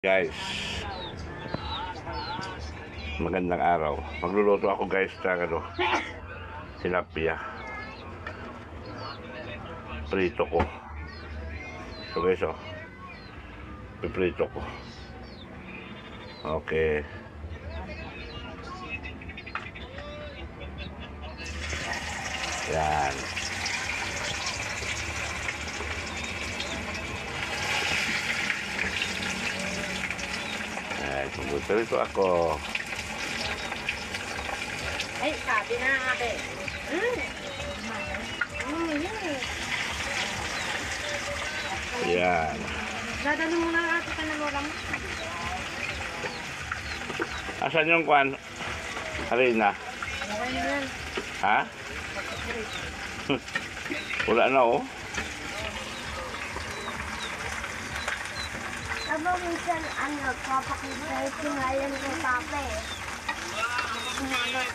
Guys, magandang araw. Magluluto ako guys ng ano, tilapia. Prito ko. So guys, oh. Piprito ko. Okay. Yan. Ay, pagbuto ako. Ay, sabi na ate. Mm. Mm, yun. Yan. Dadalo mo na ate ka ng ulam. Asan yung kwan? Harina. Okay na yan. Ha? Wala na oh. Aba, minsan, ano, papakita yung singalan ng papa eh. Singalan.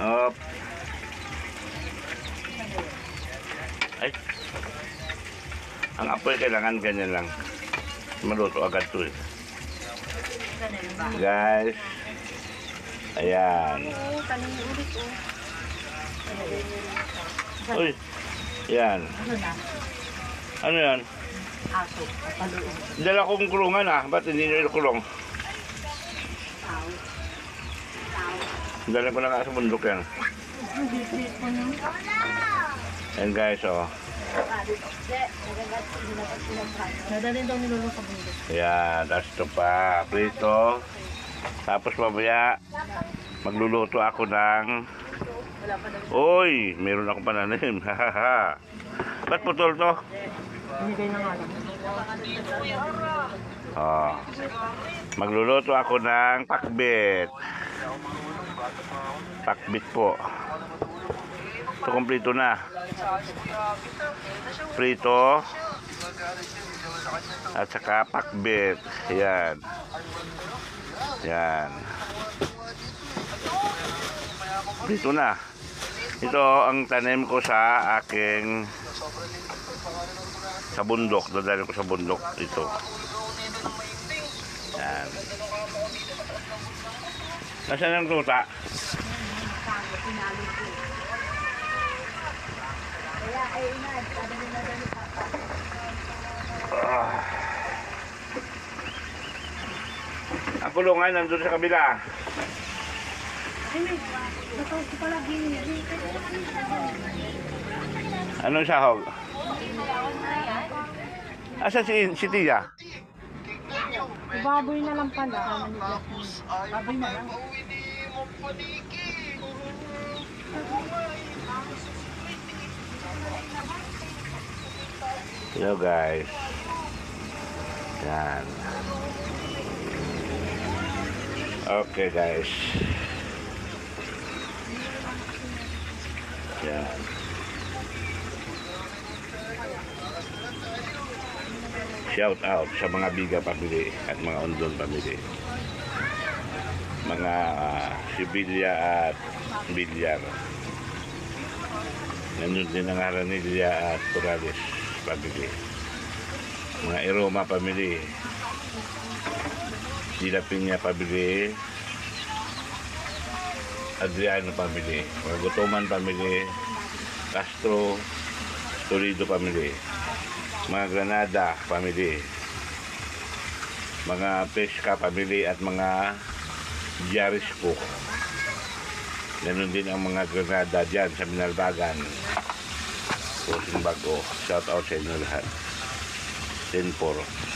Op. Ay. Ang apoy kailangan ganyan lang. Maluto agad to eh. Guys. Ayan. Oh. Uy. Yan. Ano na? Ano yan? Aso. Paluin. Dala kong kulungan ah. Ba't hindi nyo kulong? Tao. Dala ko na nga sa bundok yan. Ayan guys oh. Nadalhin daw nilulong sa bundok. Ayan. Tapos ito pa. Prito. Tapos mamaya. Magluluto ako ng Uy, meron akong pananim. Hahaha. Ba't putol to? Binigay na nga lang. Oh. Magluluto ako ng pakbit. Pakbit po. Ito kompleto na. Prito. At saka pakbit. Yan. Yan. Prito na. Ito ang tanim ko sa aking sa bundok. Dadalhin ko sa bundok ito. Yan. Nasaan ang tuta? Ah. Ang kulungan nandun sa kabila. Ay, may. Natawag ko pala ginigil. Anong sahog? Asa si, si Tia? Baboy na lang pala. Baboy na lang. Hello guys. Yan. Okay guys. Yan. Shout out sa mga biga pamili at mga undon pamili. Mga uh, at Bilyar. Nandun din ang Aranilla at Corrales pamili. Mga Eroma pamili. Sila Pinya pamili. Adriano pamili. Mga Gutuman pamili. Castro Toledo pamili. Mga Granada pamili. Mga Pesca pamili at mga Jarisco. Ganun din ang mga Granada dyan sa Minalbagan. Pusing bago. Shout out sa inyo lahat. 10-4.